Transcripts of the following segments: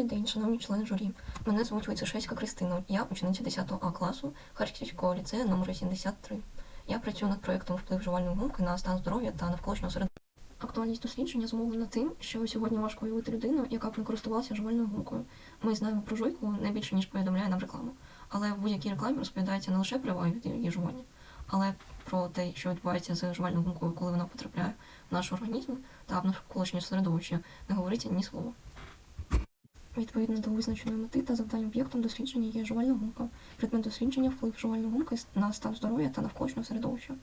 Добрий день, шановні члени журі. Мене звуть Войцешевська Кристина. Я учениця 10 А класу Харківського ліцею номер 73. Я працюю над проєктом вплив жувальної гумки на стан здоров'я та навколишнього середовища. Актуальність дослідження зумовлена тим, що сьогодні важко уявити людину, яка б не користувалася жувальною гумкою. Ми знаємо про жуйку не більше, ніж повідомляє нам реклама. Але в будь-якій рекламі розповідається не лише переваги від її жування, але про те, що відбувається з жувальною гумкою, коли вона потрапляє в наш організм та в навколишнє середовище, не говориться ні слова. Відповідно до визначеної мети та завдань об'єктом дослідження є жувальна гумка. Предмет дослідження вплив жувальної гумки на стан здоров'я та навколишнього середовища.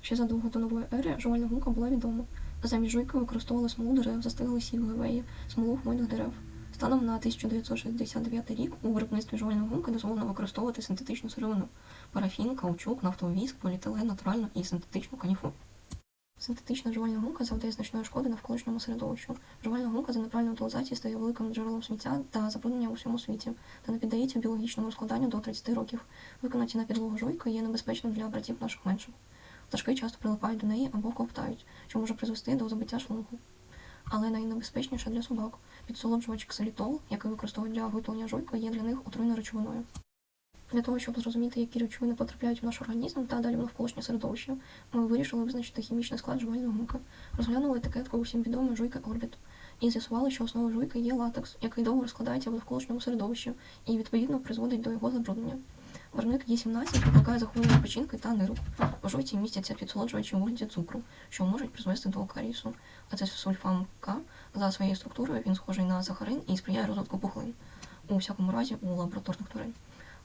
Ще задовго до нової ери жувальна гумка була відома. Замість жуйки використовували смолу дерев, застиглий сік гвеї, смолу хвойних дерев. Станом на 1969 рік у виробництві жувальної гумки дозволено використовувати синтетичну сировину парафін, каучук, нафтовий віск, поліетилен, натуральну і синтетичну каніфу. Синтетична жувальна гумка завдає значної шкоди навколишньому середовищу. Жувальна гумка за неправильної утилізації стає великим джерелом сміття та забруднення у всьому світі та не піддається біологічному розкладанню до 30 років. Виконаті на підлогу жуйки є небезпечним для братів наших менших. Пташки часто прилипають до неї або ковтають, що може призвести до забиття шлунку. Але найнебезпечніше для собак. Підсолоджувач ксилітол, який використовують для виготовлення жуйки, є для них отруйною речовиною. Для того, щоб зрозуміти, які речовини потрапляють в наш організм та далі в навколишнє середовище, ми вирішили визначити хімічний склад жувальної гумки. Розглянули етикетку усім відомої жуйки Орбіт і з'ясували, що основою жуйки є латекс, який довго розкладається в навколишньому середовищі і відповідно призводить до його забруднення. Барвник Є17 викликає захворювання печінки та нирок. У жуйці містяться підсолоджувачі у цукру, що можуть призвести до карісу. А це сульфам К за своєю структурою він схожий на сахарин і сприяє розвитку пухлин. У всякому разі у лабораторних тварин.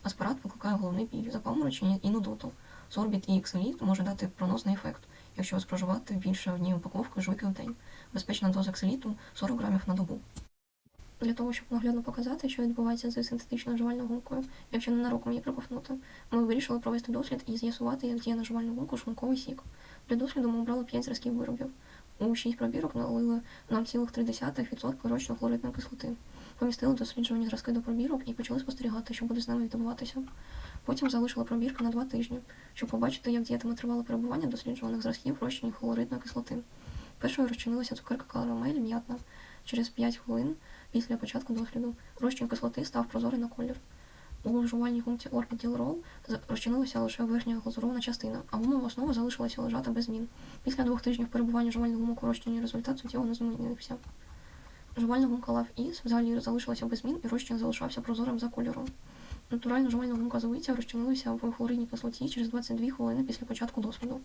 Аспарат викликає головний біль, запаморочення і нудоту. Сорбіт і ікселіт може дати проносний ефект, якщо споживати більше однієї упаковки жуйки в день. Безпечна доза кселіту 40 грамів на добу. Для того, щоб наглядно показати, що відбувається з синтетичною жувальною гумкою, якщо ненароком її проковтнути, ми вирішили провести дослід і з'ясувати, як діє на жувальну гумку шлунковий сік. Для досліду ми обрали 5 зразків виробів. У 6 пробірок налили 0,3% рочної хлоридної кислоти. Помістили досліджувані зразки до пробірок і почали спостерігати, що буде з ними відбуватися. Потім залишили пробірки на 2 тижні, щоб побачити, як діятиме тривале перебування досліджуваних зразків в розчині хлоридної кислоти. Першою розчинилася цукерка карамель м'ятна. Через 5 хвилин після початку досліду розчин кислоти став прозорий на колір. У жувальній гумці Orbital Roll розчинилася лише верхня глазурована частина, а гумова основа залишилася лежати без змін. Після двох тижнів перебування жувальних гумок у розчині результат суттєво не змінився. Жувальна гумка Love Is взагалі залишилася без змін і розчин залишався прозорим за кольором. Натуральна жувальна гумка зовиця розчинилася в хлоридній кислоті через 22 хвилини після початку досліду.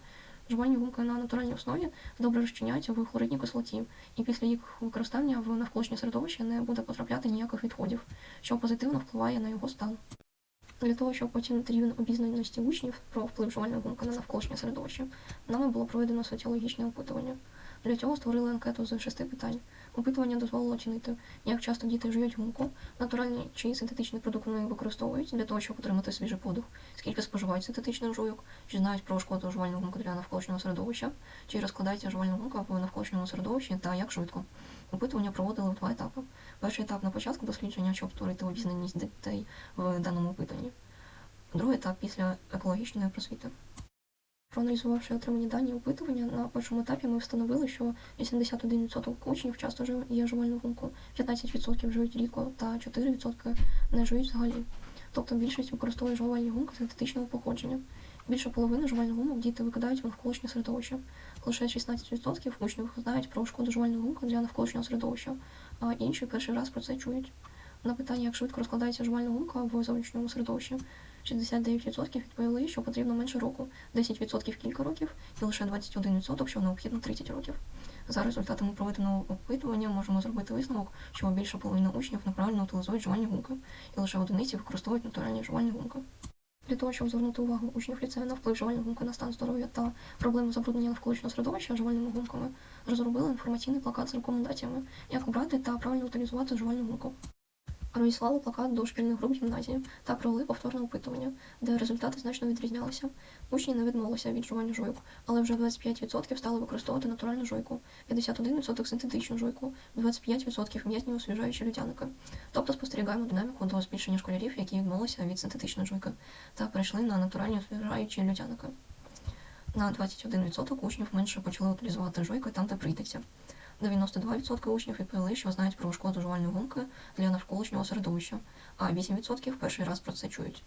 Жувальні гумки на натуральній основі добре розчиняються в хлоридній кислоті, і після їх використання в навколишнє середовище не буде потрапляти ніяких відходів, що позитивно впливає на його стан. Для того, щоб оцінити рівень обізнаності учнів про вплив жувальної гумки на навколишнє середовище, нами було проведено соціологічне опитування. Для цього створили анкету з шести питань. Опитування дозволило оцінити, як часто діти жують гумку, натуральний чи синтетичний продукт вони використовують для того, щоб отримати свіжий подих, скільки споживають синтетичних жуйок, чи знають про шкоду жувальної гумки для навколишнього середовища, чи розкладається жувальна гумка в навколишньому середовищі та як швидко. Опитування проводили в два етапи. Перший етап на початку дослідження, щоб створити обізнаність дітей в даному опитанні. Другий етап після екологічної просвіти. Проаналізувавши отримані дані опитування, на першому етапі ми встановили, що 81% учнів часто жує жувальну гумку, 15% жують рідко та 4% не жують взагалі. Тобто більшість використовує жувальні гумки синтетичного походження. Більше половини жувальних гумок діти викидають в навколишнє середовище. Лише 16% учнів знають про шкоду жувальної гумки для навколишнього середовища, а інші перший раз про це чують. На питання, як швидко розкладається жувальна гумка в зовнішньому середовищі, 69% відповіли, що потрібно менше року, 10% кілька років і лише 21%, що необхідно 30 років. За результатами проведеного опитування можемо зробити висновок, що більше половини учнів неправильно утилізують жувальні гумки, і лише одиниці використовують натуральні жувальні гумки. Для того, щоб звернути увагу учнів ліцею на вплив жувальної гумки на стан здоров'я та проблеми забруднення навколишнього середовища жувальними гумками, розробили інформаційний плакат з рекомендаціями, як обрати та правильно утилізувати жувальну гумку. Організували плакат до шкільних груп гімназії та провели повторне опитування, де результати значно відрізнялися. Учні не відмовилися від жування жуйок, але вже 25% стали використовувати натуральну жуйку, 51% синтетичну жуйку, 25% м'ятні освіжаючі людяники. Тобто спостерігаємо динаміку до збільшення школярів, які відмовилися від синтетичної жуйки, та перейшли на натуральні освіжаючі людяники. На 21% учнів менше почали утилізувати жуйки там, де прийдеться. 92% учнів відповіли, що знають про шкоду жувальної гумки для навколишнього середовища, а 8% перший раз про це чують.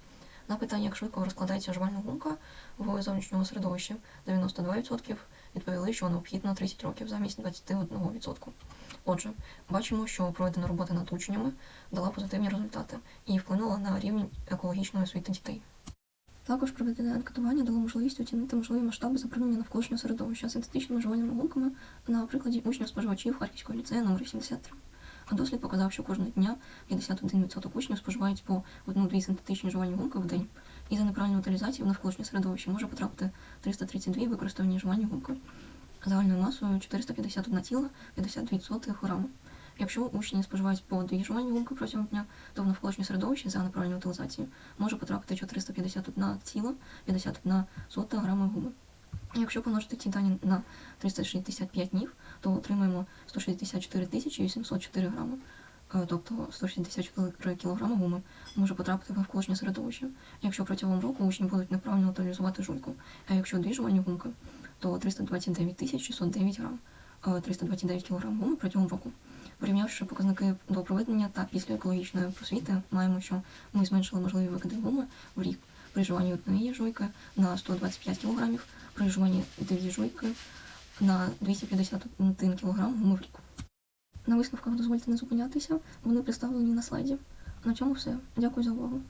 На питання, як швидко розкладається жувальна гумка в зовнішньому середовищі, 92% відповіли, що необхідно 30 років замість 21%. Отже, бачимо, що проведена робота над учнями дала позитивні результати і вплинула на рівень екологічної освіти дітей. Також проведене анкетування дало можливість оцінити можливі масштаби забруднення навколишнього середовища синтетичними жувальними гумками на прикладі учнів-споживачів Харківського ліцею номер 73. А дослід показав, що кожного дня 51% учнів споживають по одну-дві синтетичні жувальні гумки в день. І за неправильну утилізацію в навколишнє середовище може потрапити 332 використані жувальні гумки загальною масою 451,52 грами. Якщо учні споживають по дві жувальні гумки протягом дня, то в навколишнє середовище за неправильну утилізацію може потрапити 451,51 грами гуми. Якщо помножити ці дані на 365 днів, то отримаємо 164 тисячі 804 грами. Е, Тобто 164 кілограми гуми може потрапити в навколишнє середовище. Якщо протягом року учні будуть неправильно утилізувати жуйку, а якщо дві жувальні гумки, то 329 тисяч 609 грам, е, 329 кілограм гуми протягом року. Порівнявши показники до проведення та після екологічної просвіти, маємо, що ми зменшили можливі викиди гуми в рік при жуванні однієї жуйки на 125 кг, при жуванні дві жуйки на 251 кг гуми в рік. На висновках дозвольте не зупинятися, вони представлені на слайді. На цьому все. Дякую за увагу.